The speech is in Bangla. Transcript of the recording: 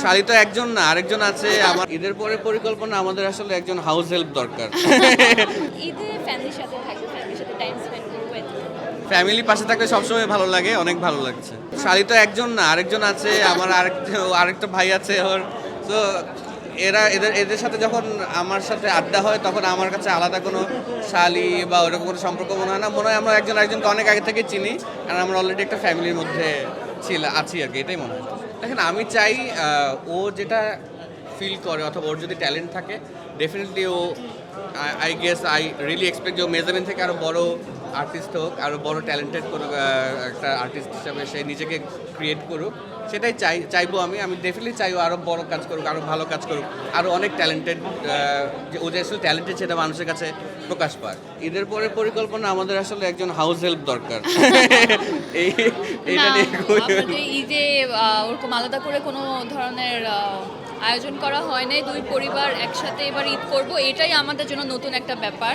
শালি তো একজন না আরেকজন আছে আমার। ঈদের পরে পরিকল্পনা আমাদের আসলে একজন হাউস হেল্প দরকার। ঈদে ফ্যামিলির সাথে থাকব ফ্যামিলির সাথে টাইম স্পেন্ড করব ফ্যামিলি পাশে থাকলে সবসময় ভালো লাগে অনেক ভালো লাগছে। শালি তো একজন না আরেকজন আছে আমার আরেক আরেকটা ভাই আছে ওর। তো এরা এদের এদের সাথে যখন আমার সাথে আড্ডা হয় তখন আমার কাছে আলাদা কোনো শালি বা ওরকম কোনো সম্পর্ক মনে হয় না। মনে হয় আমরা একজন একজনকে অনেক আগে থেকে চিনি আর আমরা অলরেডি একটা ফ্যামিলির মধ্যে ছিল আছি আর কি এটাই মনে হয়। দেখেন আমি চাই ও যেটা ফিল করে অথবা ওর যদি ট্যালেন্ট থাকে definitely O I guess I really expect যে ও মেজারিন থেকে আরও বড় আর্টিস্ট হোক আরও বড় ট্যালেন্টেড কোনো একটা আর্টিস্ট হিসাবে সে নিজেকে ক্রিয়েট করুক সেটাই চাই চাইব আমি। আমি ডেফিনেটলি চাইব আরও বড় কাজ করুক আরও ভালো কাজ করুক আরও অনেক ট্যালেন্টেড যে ও যে আসলে ট্যালেন্টেড সেটা মানুষের কাছে প্রকাশ পায় ঈদের পরে পরিকল্পনা আমাদের আসলে একজন হাউস হেল্প দরকার। এই এইটা নিয়ে ঈদে ওরকম আলাদা করে কোনো ধরনের আয়োজন করা হয় নাই। দুই পরিবার একসাথে এবার ঈদ করব। এটাই আমাদের জন্য নতুন একটা ব্যাপার।